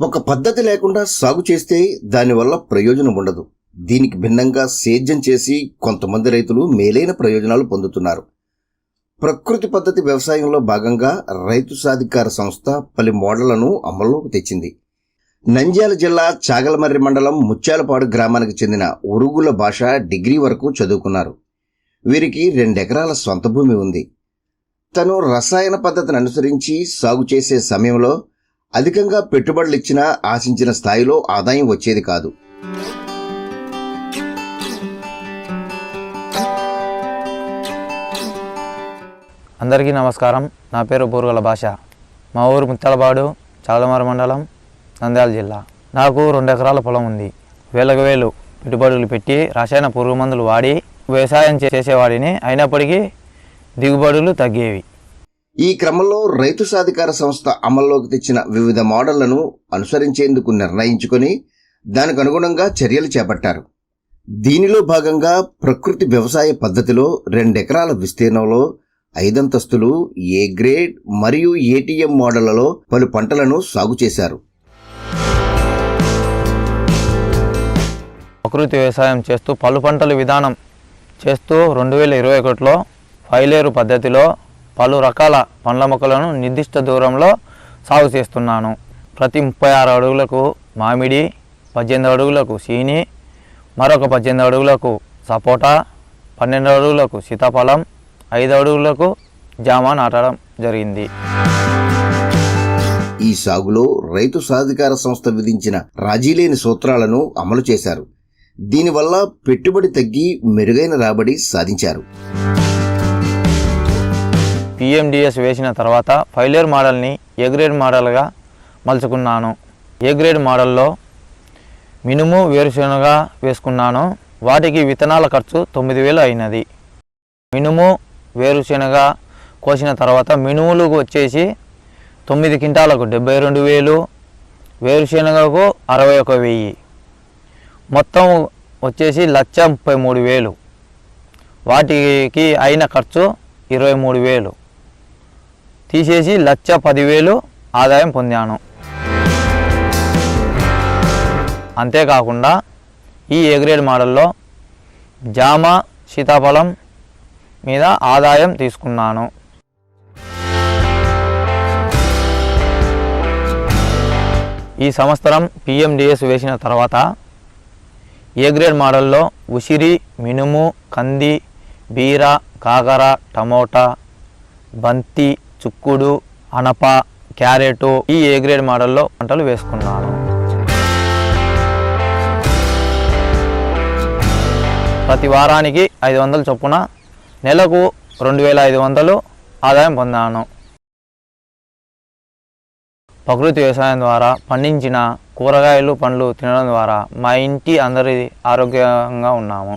ఒక పద్ధతి లేకుండా సాగు చేస్తే దానివల్ల ప్రయోజనం ఉండదు. దీనికి భిన్నంగా సేద్యం చేసి కొంతమంది రైతులు మేలైన ప్రయోజనాలు పొందుతున్నారు. ప్రకృతి పద్ధతి వ్యవసాయంలో భాగంగా రైతు సాధికార సంస్థ పలు మోడళ్ళను అమల్లోకి తెచ్చింది. నంద్యాల జిల్లా చాగలమర్రి మండలం ముత్యాలపాడు గ్రామానికి చెందిన ఉరుగుల భాష డిగ్రీ వరకు చదువుకున్నారు. వీరికి రెండెకరాల సొంత భూమి ఉంది. తను రసాయన పద్ధతిని అనుసరించి సాగు చేసే సమయంలో అధికంగా పెట్టుబడులు ఇచ్చినా ఆశించిన స్థాయిలో ఆదాయం వచ్చేది కాదు. అందరికీ నమస్కారం. నా పేరు బూరుగల భాష. మా ఊరు ముత్యాలపాడు చాలమార మండలం నంద్యాల జిల్లా. నాకు రెండు ఎకరాల పొలం ఉంది. వేలకు వేలు పెట్టుబడులు పెట్టి రసాయన పురుగు మందులు వాడి వ్యవసాయం చేసేవాడిని. అయినప్పటికీ దిగుబడులు తగ్గేవి. ఈ క్రమంలో రైతు సాధికార సంస్థ అమల్లోకి తెచ్చిన వివిధ మోడళ్ళను అనుసరించేందుకు నిర్ణయించుకొని దానికి అనుగుణంగా చర్యలు చేపట్టారు. దీనిలో భాగంగా ప్రకృతి వ్యవసాయ పద్ధతిలో రెండెకరాల విస్తీర్ణంలో ఐదంతస్తులు ఏ గ్రేడ్ మరియు ఏటీఎం మోడళ్ళలో పలు పంటలను సాగు చేశారు. ప్రకృతి వ్యవసాయం చేస్తూ పలు పంటల విధానం చేస్తూ రెండు వేల ఇరవై ఒకటిలో ఫైలేరు పద్ధతిలో పలు రకాల పండ్ల మొక్కలను నిర్దిష్ట దూరంలో సాగు చేస్తున్నాను. ప్రతి ముప్పై ఆరు అడుగులకు మామిడి పద్దెనిమిది అడుగులకు సీని మరొక పద్దెనిమిది అడుగులకు సపోటా పన్నెండు అడుగులకు సీతాఫలం ఐదు అడుగులకు జామ నాటడం జరిగింది. ఈ సాగులో రైతు సాధికార సంస్థ విధించిన రాజీలేని సూత్రాలను అమలు చేశారు. దీనివల్ల పెట్టుబడి తగ్గి మెరుగైన రాబడి సాధించారు. పిఎండిఎస్ వేసిన తర్వాత ఫైలేర్ మోడల్ని ఏ గ్రేడ్ మోడల్గా మలుచుకున్నాను. ఏ గ్రేడ్ మోడల్లో మినుము వేరుశనగ వేసుకున్నాను. వాటికి విత్తనాల ఖర్చు తొమ్మిది వేలు అయినది. మినుము వేరుశనగ కోసిన తర్వాత మినుములు వచ్చేసి తొమ్మిది క్వింటాలకు డెబ్బై రెండు వేలు వేరుశనగకు అరవై ఒక వెయ్యి. మొత్తం వచ్చేసి లక్ష ముప్పై మూడు వేలు. వాటికి అయిన ఖర్చు ఇరవై మూడు వేలు. తీసేసి లక్ష పదివేలు ఆదాయం పొందాను. అంతేకాకుండా ఈ ఏ గ్రేడ్ మోడల్లో జామ సీతాఫలం మీద ఆదాయం తీసుకున్నాను. ఈ సంవత్సరం పిఎండిఎస్ వేసిన తర్వాత ఏ గ్రేడ్ మోడల్లో ఉసిరి మినుము కంది బీర కాకర టమోటా బంతి చుక్కుడు అనప క్యారెట్ ఈ ఏ గ్రేడ్ మోడల్లో పంటలు వేసుకున్నాను ప్రతి వారానికి ఐదు వందలు చొప్పున నెలకు రెండు వేల ఐదు వందలు ఆదాయం పొందాను. ప్రకృతి వ్యవసాయం ద్వారా పండించిన కూరగాయలు పండ్లు తినడం ద్వారా మా ఇంటి అందరి ఆరోగ్యంగా ఉన్నాము.